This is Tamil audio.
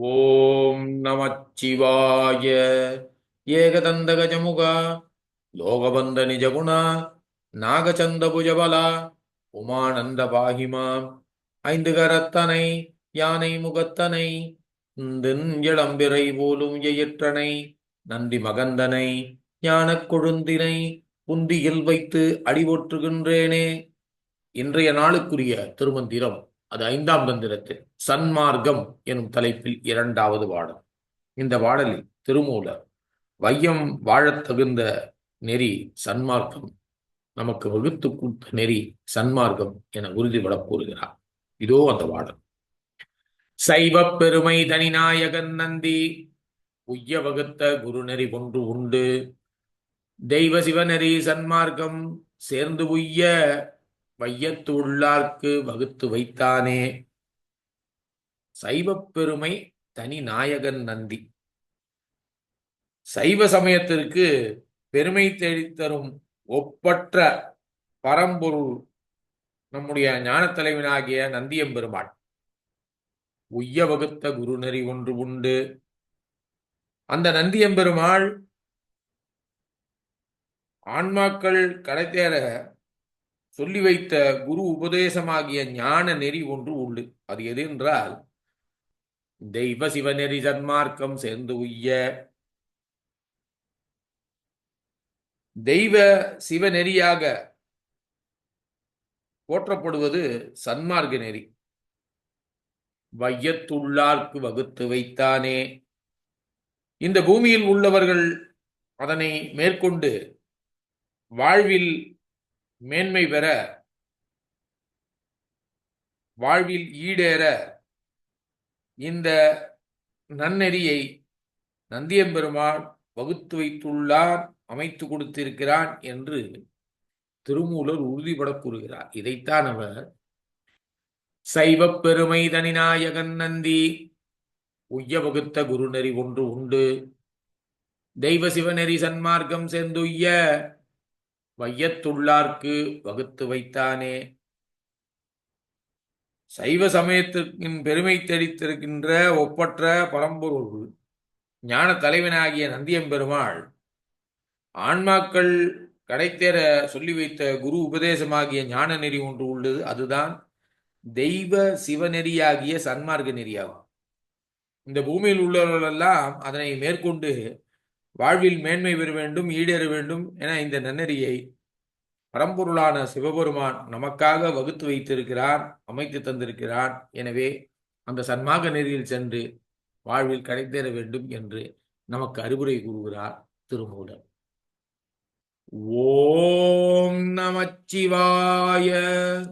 ஓம் நமச்சிவாய. ஏகதந்த கஜமுகா லோகபந்த நிஜகுண நாகச்சந்தபுஜபலா உமானந்த பாகிமாம் ஐந்து கரத்தனை யானை முகத்தனை இளம்பிறை போலும் எயிற்றனை நந்தி மகந்தனை ஞானக் கொழுந்தினை புந்தியில் வைத்து அடிபொற்றுகின்றேனே. இன்றைய நாளுக்குரிய திருமந்திரம் அது ஐந்தாம் தந்திரத்தில் சன்மார்க்கம் எனும் தலைப்பில் இரண்டாவது பாடல் இந்த பாடலில் திருமூலர் வையம் வாழத் தகுந்த நெறி சன்மார்க்கம் நமக்கு வகுத்து கொடுத்த நெறி சன்மார்க்கம் என உறுதிபட கூறுகிறார். இதோ அந்த பாடல் சைவ பெருமை தனிநாயகன் நந்தி உய்ய வகுத்த குருநெறி ஒன்று உண்டு. தெய்வ சிவநெறி சன்மார்க்கம் சேர்ந்து உய்ய வையத்து உள்ளார்க்கு வகுத்து வைத்தானே. சைவப் பெருமை தனி நாயகன் நந்தி. சைவ சமயத்திற்கு பெருமை தேடித்தரும் ஒப்பற்ற பரம்பொருள் நம்முடைய ஞான தலைவனாகிய நந்தியம்பெருமாள் உய்ய வகுத்த குருநெறி ஒன்று உண்டு. அந்த நந்தியம்பெருமாள் ஆன்மாக்கள் கடைத்தேற சொல்லி வைத்த குரு உபதேசமாகிய ஞான நெறி ஒன்று உண்டு. அது எது என்றால் தெய்வ சிவநெறி சன்மார்க்கம் சேர்ந்து உய்ய தெய்வ சிவநெறியாக போற்றப்படுவது சன்மார்க்க நெறி. வையத்துள்ளார்க்கு வகுத்து வைத்தானே. இந்த பூமியில் உள்ளவர்கள் அதனை மேற்கொண்டு வாழ்வில் மேன்மை பெற வாழ்வில் ஈடேற இந்த நன்னெறியை நந்தியம்பெருமான் வகுத்து வைத்துள்ளார் அமைத்து கொடுத்திருக்கிறான் என்று திருமூலர் உறுதிபட கூறுகிறார். இதைத்தான் அவர் சைவ பெருமை தனிநாயகன் நந்தி உய்ய வகுத்த குருநெறி ஒன்று உண்டு. தெய்வ சிவநெறி சன்மார்க்கம் சேர்ந்துய்ய வையத்துள்ளார்க்கு வகுத்து வைத்தானே. சைவ சமயத்திற்கின் பெருமை தெரித்திருக்கின்ற ஒப்பற்ற பரம்பொருள் ஞான தலைவனாகிய நந்தியம்பெருமாள் ஆன்மாக்கள் கடைத்தேற சொல்லி வைத்த குரு உபதேசமாகிய ஞான நெறி ஒன்று உள்ளது. அதுதான் தெய்வ சிவநெறியாகிய சன்மார்க்க நெறியாகும். இந்த பூமியில் உள்ளவர்களெல்லாம் அதனை மேற்கொண்டு வாழ்வில் மேன்மை பெற வேண்டும் ஈடேற வேண்டும் என இந்த நன்னெறியை பரம்பொருளான சிவபெருமான் நமக்காக வகுத்து வைத்திருக்கிறான் அமைத்து தந்திருக்கிறான் எனவே அந்த சன்மாக நெறியில் சென்று வாழ்வில் கடைத்தேற வேண்டும் என்று நமக்கு அறிவுரை கூறுகிறார் திருமூலர். ஓம் நமச்சிவாய.